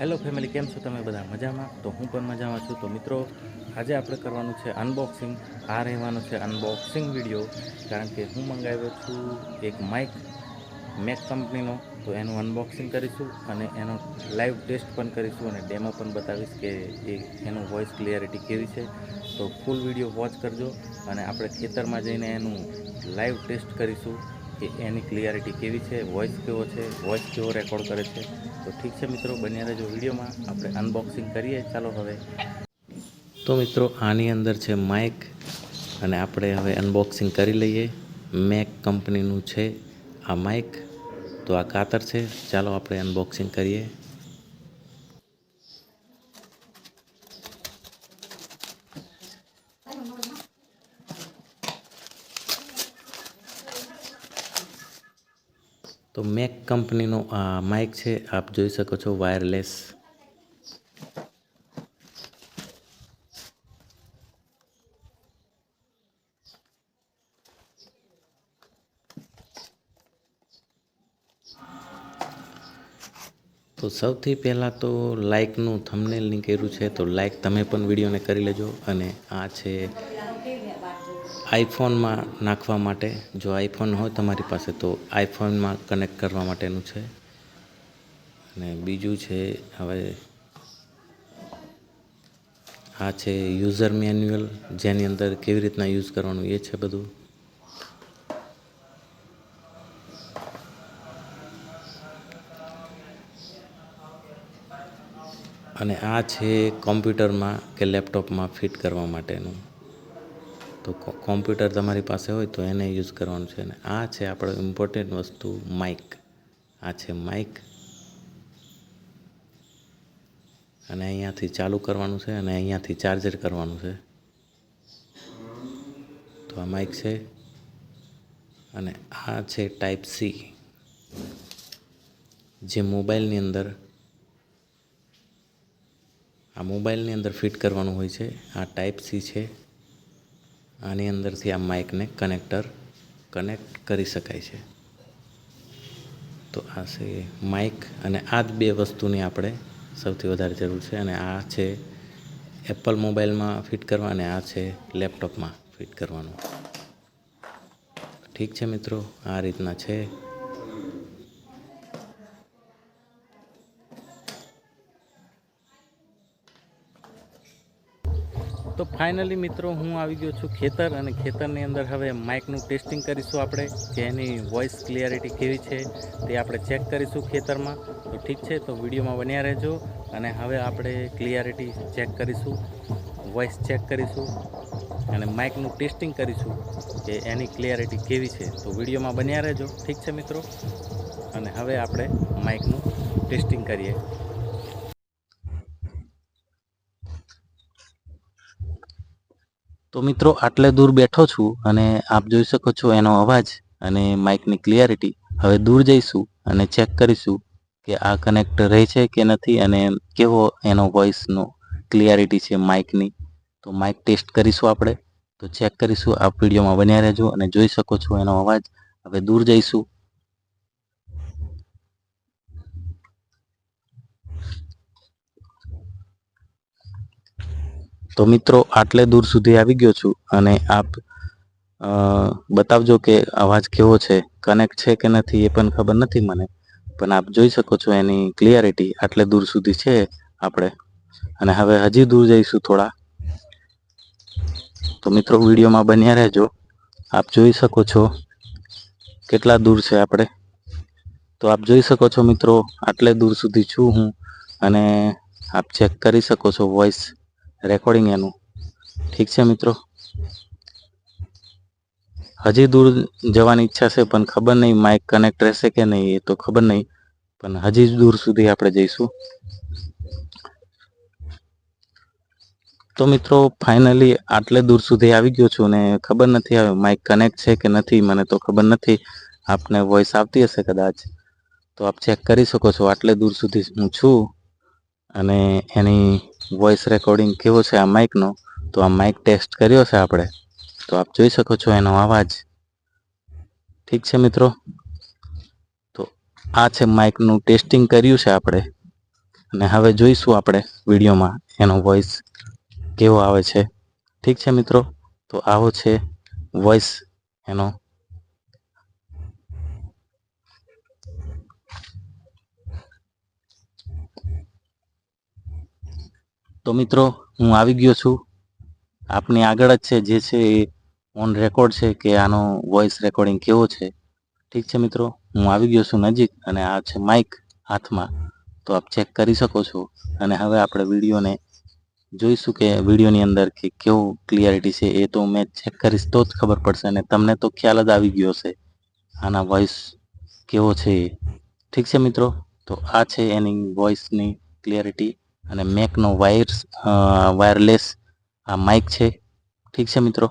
Hello family કેમ છો તમે બધા? મજામાં? તો હું પણ મજામાં છું. તો મિત્રો, આજે આપણે કરવાનું છે અનબોક્સિંગ આ રહેવાનો છે અનબોક્સિંગ વીડિયો કારણ કે હું મંગાવ્યો છું એક માઇક મેક કંપનીનો તો એનું અનબોક્સિંગ કરીશું અને એનો લાઈવ ટેસ્ટ પણ કરીશું અને ડેમો પણ બતાવીશ કે એ, એનું વોઇસ ક્લિયરિટી કેવી છે. તો ફૂલ વીડિયો વોચ કરજો અને આપણે ખેતરમાં જઈને એનું લાઈવ ટેસ્ટ કરીશું કે એની ક્લિયરિટી કેવી છે વોઇસ કેવો છે વોઇસ કેવો રેકોર્ડ કરે છે. તો ઠીક છે મિત્રો, બન્યા રહેજો વિડીયોમાં. આપણે અનબોક્સિંગ કરીએ. ચાલો હવે. તો મિત્રો, આની અંદર છે માઇક અને આપણે હવે અનબોક્સિંગ કરી લઈએ. મેક કંપનીનું છે આ માઇક તો આ કાતર છે. ચાલો આપણે અનબોક્સિંગ કરીએ. તો મેક કંપનીનો આ માઇક છે, આપ જોઈ શકો છો વાયરલેસ. તો સૌથી પહેલાં તો લાઇકનું થમનેલ નીકળ્યું છે, તો લાઇક તમે પણ વિડીયોને કરી લેજો અને આ છે આઈફોનમાં નાખવા માટે જો આઈફોન હોય તમારી પાસે તો આઈફોનમાં કનેક્ટ કરવા માટેનું છે. અને બીજું છે હવે આ છે યુઝર મેન્યુઅલ, જેની અંદર કેવી રીતના યુઝ કરવાનું એ છે બધું. અને આ છે કોમ્પ્યુટરમાં કે લેપટોપમાં ફિટ કરવા માટેનું. તો કોમ્પ્યુટર તમારી પાસે હોય તો એને યુઝ કરવાનું છે અને આ છે આપણો ઇમ્પોર્ટન્ટ વસ્તુ માઇક આ છે માઇક અને અહીંયાથી ચાલુ કરવાનું છે અને અહીંયાથી ચાર્જર કરવાનું છે. તો આ માઇક છે અને આ છે ટાઈપ સી જે મોબાઈલની અંદર, આ મોબાઈલની અંદર ફિટ કરવાનું હોય છે. આ ટાઈપ સી છે. આની અંદરથી આ માઇકને કનેક્ટર કનેક્ટ કરી શકાય છે. તો આ છે માઇક અને આ જ બે વસ્તુની આપણે સૌથી વધારે જરૂર છે અને આ છે એપલ મોબાઈલમાં ફિટ કરવા અને આ છે લેપટોપમાં ફિટ કરવાનું. ઠીક છે મિત્રો, આ રીતના છે. તો ફાઇનલી મિત્રો હું આવી ગયો છું ખેતર અને ખેતરની અંદર હવે માઇકનું ટેસ્ટિંગ કરીશું આપણે એની વોઇસ ક્લિયરિટી કેવી છે તે આપણે ચેક કરીશું ખેતરમાં. તો ઠીક છે, તો વિડીયોમાં બન્યા રહેજો અને હવે આપણે ક્લિયરિટી ચેક કરીશું વોઇસ ચેક કરીશું અને માઇકનું ટેસ્ટિંગ કરીશું કે એની ક્લિયરિટી કેવી છે. તો વિડીયોમાં બન્યા રહેજો. ઠીક છે મિત્રો? અને હવે આપણે માઇકનું ટેસ્ટિંગ કરીએ. તો મિત્રો આટલે દૂર બેઠો છું અને આપ જોઈ શકો છો એનો અવાજ અને માઇકની ક્લિયરિટી હવે દૂર જઈશું અને ચેક કરીશું કે આ કનેક્ટ રહે છે કે નથી અને કેવો એનો વોઇસનો ક્લિયરિટી છે માઇકની તો માઇક ટેસ્ટ કરીશું આપણે. તો ચેક કરીશું, આપ વિડીયોમાં બન્યા રહેજો અને જોઈ શકો છો એનો અવાજ. હવે દૂર જઈશું. તો મિત્રો, આટલે દૂર સુધી આવી ગયો છું અને આપ બતાવજો કે અવાજ કેવો છે કનેક્ટ છે કે નથી એ પણ ખબર નથી મને. પણ આપ જોઈ શકો છો એની ક્લિયરિટી આટલે દૂર સુધી છે આપણે. અને હવે હજી દૂર જઈશું થોડા. તો મિત્રો, વિડીયોમાં બન્યા રહેજો. આપ જોઈ શકો છો કેટલા દૂર છે આપણે. તો આપ જોઈ શકો છો મિત્રો, આટલે દૂર સુધી છું હું અને આપ ચેક કરી શકો છો વોઇસ રેકોર્ડિંગ એનું. ઠીક છે મિત્રો? હજી દૂર જવાની ઈચ્છા છે, પણ ખબર નહીં માઇક કનેક્ટ રહેશે કે નહીં, એ તો ખબર નહીં. પણ હજી દૂર સુધી આપણે જઈશું. તો મિત્રો ફાઇનલી આટલે દૂર સુધી આવી ગયો છું ને ખબર નથી હવે માઇક કનેક્ટ છે કે નથી, મને તો ખબર નથી. આપને વોઇસ આવતી હશે કદાચ. તો આપ ચેક કરી શકો છો, આટલે દૂર સુધી હું છું. અને એની વોઇસ રેકોર્ડિંગ કેવો છે આ માઇકનો તો આ માઇક ટેસ્ટ કર્યો છે આપણે. તો આપ જોઈ શકો છો એનો અવાજ. ઠીક છે મિત્રો? તો આ છે માઇકનું ટેસ્ટિંગ કર્યું છે આપણે. અને હવે જોઈશું આપણે વિડીયોમાં એનો વોઇસ કેવો આવે છે. ઠીક છે મિત્રો? તો આવો છે વોઇસ એનો તો મિત્રો, હું આવી ગયો છું. આપની આગળ જ છે જે છે એ ઓન રેકોર્ડ છે કે આનો વોઇસ રેકોર્ડિંગ કેવો છે. ઠીક છે મિત્રો, હું આવી ગયો છું નજીક અને આ છે માઇક હાથમાં. તો આપ ચેક કરી શકો છો. અને હવે આપણે વિડીયોને જોઈશું કે વિડીયોની અંદર કે કેવું ક્લિયરિટી છે એ તો મેં ચેક કરીશ તો જ ખબર પડશે અને તમને તો ખ્યાલ જ આવી ગયો છે આના વોઇસ કેવો છે ઠીક છે મિત્રો, તો આ છે એની વોઇસની ક્લિયરિટી અને મેકનો વાયર્સ વાયરલેસ આ માઇક છે. ઠીક છે મિત્રો?